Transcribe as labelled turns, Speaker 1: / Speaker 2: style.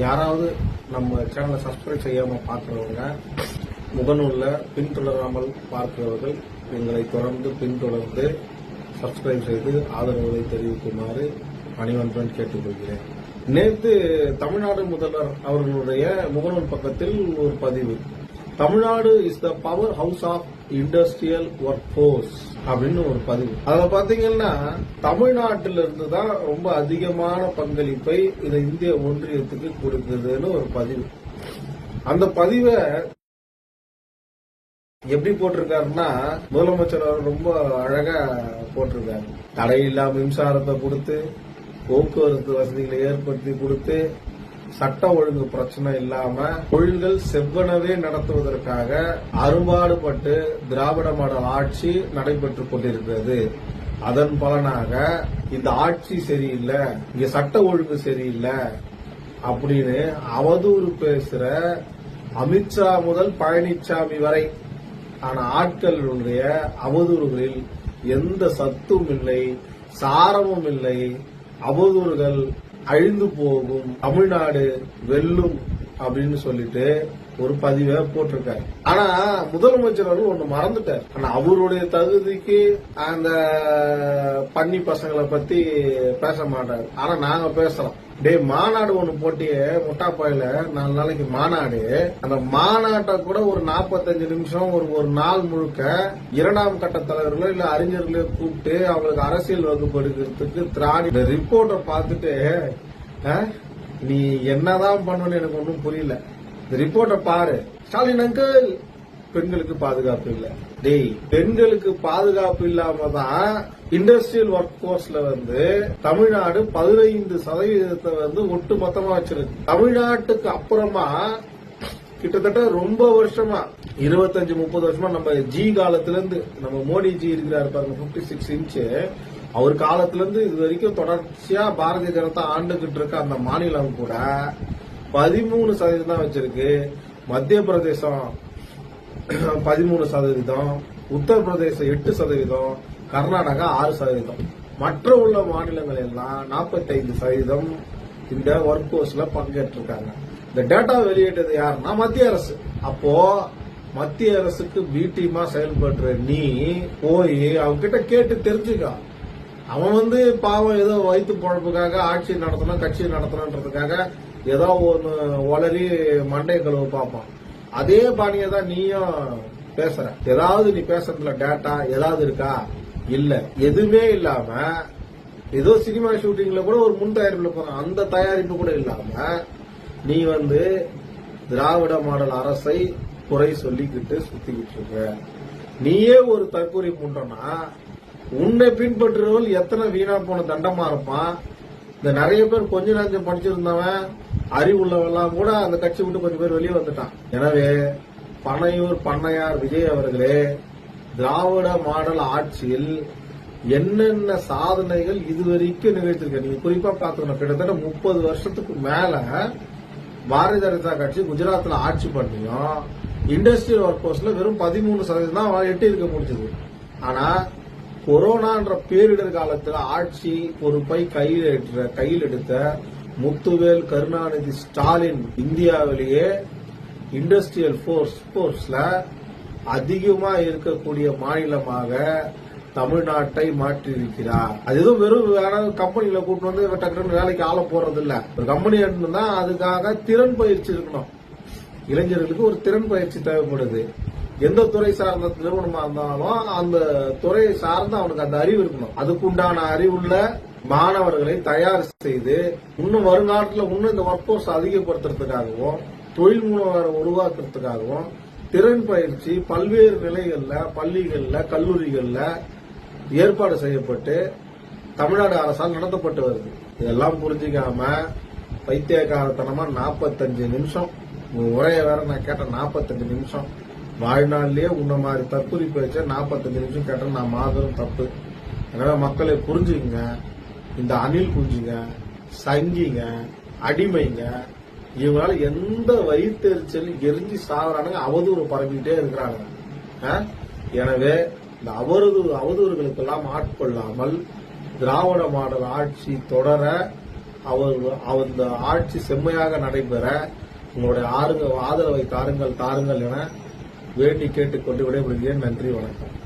Speaker 1: யாராவது நம்ம சேனலை சப்ஸ்கிரைப் செய்யாமல் பார்க்குறவங்க முகநூலில் பின்தொடராமல் பார்க்கிறவர்கள் எங்களை தொடர்ந்து பின்தொடர்ந்து சப்ஸ்கிரைப் செய்து ஆதரவுகளை தெரிவிக்குமாறு பணிவன்பன் கேட்டுக்கொள்கிறேன். நேற்று தமிழ்நாடு முதல்வர் அவர்களுடைய முகநூல் பக்கத்தில் ஒரு பதிவு. Tamil Nadu is the powerhouse of industrial workforce அப்படின்னு ஒரு பதிவு. அதுல பாத்தீங்கன்னா தமிழ்நாட்டில இருந்து தான் ரொம்ப அதிகமான பங்களிப்பை இந்த இந்திய ஒன்றியத்துக்கு கொடுக்குதுன்னு ஒரு பதிவு. அந்த பதிவை எப்படி போட்டிருக்காருன்னா முதலமைச்சர் ரொம்ப அழகா போட்டிருக்காரு. தடையில்லா மின்சாரத்தை கொடுத்து போக்குவரத்து வசதிகளை ஏற்படுத்தி கொடுத்து சட்ட ஒழுங்கு பிரச்சனை இல்லாம தொழில்கள் செவ்வனவே நடத்துவதற்காக அரும்பாடுபட்டு திராவிட மாடல் ஆட்சி நடைபெற்றுக் கொண்டிருக்கிறது. அதன் பலனாக இந்த ஆட்சி சரியில்லை இங்க சட்ட ஒழுங்கு சரியில்லை அப்படின்னு அவதூறு பேசுற அமித்ஷா முதல் பழனிசாமி வரை. ஆன ஆட்களுடைய அவதூறுகளில் எந்த சத்தும் இல்லை சாரமும் இல்லை. அவதூறுகள் அழிந்து போகும் தமிழ்நாடு வெல்லும் அப்படின்னு சொல்லிட்டு ஒரு பதிவை போட்டிருக்காரு. ஆனா முதலமைச்சர் அவர்கள் ஒண்ணு மறந்துட்டார். ஆனா அவருடைய தகுதிக்கு அந்த பன்னி பசங்களை பத்தி பேச மாட்டாரு. ஆனா நாங்க பேசுறோம். டே மாநாடு ஒண்ணு போட்டிய முட்டாப்பாயில நாலு நாளைக்கு மாநாடு. அந்த மாநாட்டை கூட ஒரு 45 நிமிஷம் ஒரு ஒரு நாள் முழுக்க இரண்டாம் கட்ட தலைவர்களோ இல்ல அறிஞர்களோ கூப்பிட்டு அவங்களுக்கு அரசியல் வகுப்படுக்கிறதுக்கு திராணி ரிப்போர்ட்டை பார்த்துட்டு நீ என்னதான் பண்ணுன்னு எனக்கு ஒன்றும் புரியல. இந்த ரிப்போர்ட்டை பாரு. ஸ்டாலின் அங்கிள் பெண்களுக்கு பாதுகாப்பு இல்லை. டேய் பெண்களுக்கு பாதுகாப்பு இல்லாம தான் இண்டஸ்ட்ரியல் ஒர்க் போர்ஸ்ல வந்து தமிழ்நாடு பதினைந்து சதவீதத்தை வந்து ஒட்டு மொத்தமா வச்சிருக்கு. தமிழ்நாட்டுக்கு அப்புறமா கிட்டத்தட்ட ரொம்ப வருஷமா இருபத்தஞ்சு முப்பது வருஷமா நம்ம ஜி காலத்துல இருந்து நம்ம மோடி ஜி இருக்கிறாரு பாருங்க பிப்டி சிக்ஸ் இன்ச்சு அவர் காலத்துல இருந்து இது வரைக்கும் தொடர்ச்சியா பாரதிய ஜனதா ஆண்டுகிட்டு இருக்க அந்த மாநிலம் கூட பதிமூணு சதவீதம் தான் வச்சிருக்கு. மத்திய பிரதேசம் பதிமூணு சதவீதம் உத்தரப்பிரதேசம் எட்டு சதவீதம் கர்நாடகா ஆறு சதவீதம். மற்ற உள்ள மாநிலங்கள் எல்லாம் 45% சதவீதம் இந்த ஒர்க் போர்ஸ்ல பங்கேற்றிருக்காங்க. இந்த டேட்டா வெளியிட்டது யாருன்னா மத்திய அரசு. அப்போ மத்திய அரசுக்கு பி டீமா செயல்படுற நீ போய் அவங்க கிட்ட கேட்டு தெரிஞ்சுக்க. அவன் வந்து பாவம் ஏதோ வயிற்று பொழப்புக்காக ஆட்சி நடத்தணும் கட்சி நடத்தணுன்றதுக்காக ஏதோ ஒன்று வளரி மண்டை கழுவு பார்ப்பான். அதே பாணியை தான் நீயும் பேசுற. ஏதாவது நீ பேசுறதுல டேட்டா ஏதாவது இருக்கா? இல்ல. எதுவுமே இல்லாம ஏதோ சினிமா ஷூட்டிங்ல கூட ஒரு முன் தயாரிப்புல போறான். அந்த தயாரிப்பு கூட இல்லாம நீ வந்து திராவிட மாடல் அரசை குறை சொல்லிக்கிட்டு சுத்திக்கிட்டு இருக்க. நீயே ஒரு தற்கொலை பண்றனா உன்னை பின்பற்றுறவள் எத்தனை வீணா போன தண்டமா இருப்பான்? இந்த நிறைய பேர் கொஞ்ச நஞ்சம் படிச்சிருந்தவன் அறிவுள்ளவெல்லாம் கூட அந்த கட்சி விட்டு கொஞ்சம் பேர் வெளியே வந்துட்டான். எனவே பனையூர் பண்ணையார் விஜய் அவர்களே திராவிட மாடல் ஆட்சியில் என்னென்ன சாதனைகள் இதுவரைக்கும் நிகழ்த்திருக்க நீங்க குறிப்பா பாத்துக்கணும் கிட்டத்தட்ட முப்பது வருஷத்துக்கு மேல பாரதிய ஜனதா கட்சி குஜராத்ல ஆட்சி பண்ணியும் இண்டஸ்ட்ரியல் ஒர்க் போர்ஸ்ல வெறும் பதிமூணு சதவீதம் தான் எட்டி இருக்க முடிஞ்சது. ஆனா கொரோனான்ற பேரிடர் காலத்துல ஆட்சி பொறுப்பை கையில் கையில் எடுத்த முத்துவேல் கருணாநிதி ஸ்டாலின் இந்தியாவிலேயே இண்டஸ்ட்ரியல் ஃபோர்ஸ் போர்ஸ்ல அதிகமா இருக்கக்கூடிய மாநிலமாக தமிழ்நாட்டை மாற்றியிருக்கிறார். அது எதுவும் வெறும் வேற கம்பெனியில கூட்டு வந்து டக்குனு வேலைக்கு ஆள போறது இல்ல ஒரு கம்பெனி எடுத்துனா அதுக்காக திறன் பயிற்சி இருக்கணும். இளைஞர்களுக்கு ஒரு திறன் பயிற்சி தேவைப்படுது. எந்த துறை சார்ந்த நிறுவனமா இருந்தாலும் அந்த துறையை சார்ந்து அவனுக்கு அந்த அறிவு இருக்கணும். அதுக்குண்டான அறிவுள்ள மாணவர்களை தயார் செய்து இன்னும் வருங்காலத்துல இன்னும் இந்த ஒர்க் போர்ஸ் அதிகப்படுத்துறதுக்காகவும் தொழில் முனைவரை உருவாக்குறதுக்காகவும் திறன் பயிற்சி பல்வேறு நிலைகள்ல பள்ளிகள்ல கல்லூரிகள்ல ஏற்பாடு செய்யப்பட்டு தமிழ்நாடு அரசால் நடத்தப்பட்டு வருது. இதெல்லாம் புரிஞ்சுக்காம பைத்தியக்காரத்தனமா 45 நிமிஷம். உரையை வேற நான் கேட்டேன் 45 நிமிஷம். வாழ்நாள்லயே உன்ன மாதிரி தற்கொலை பேச்ச 45 நிமிஷம் கேட்டால் நான் மாபெரும் தப்பு. அதனால மக்களை புரிஞ்சுங்க இந்த அணில் குஞ்சுங்க சங்கிங்க. அடிமைங்க. இவங்களால எந்த வயிற்றுச்சலும் எரிஞ்சு சாகுறானுங்க அவதூறு பரப்பிக்கிட்டே இருக்கிறாங்க. எனவே இந்த அவரது அவதூறுகளுக்கெல்லாம் ஆட்கொள்ளாமல் திராவிட மாடல் ஆட்சி தொடர அவர் அந்த ஆட்சி செம்மையாக நடைபெற உங்களுடைய ஆறுங்க ஆதரவை தாருங்கள் தாருங்கள் என வேண்டி கேட்டுக்கொண்டு விடைபெறுகிறேன். நன்றி வணக்கம்.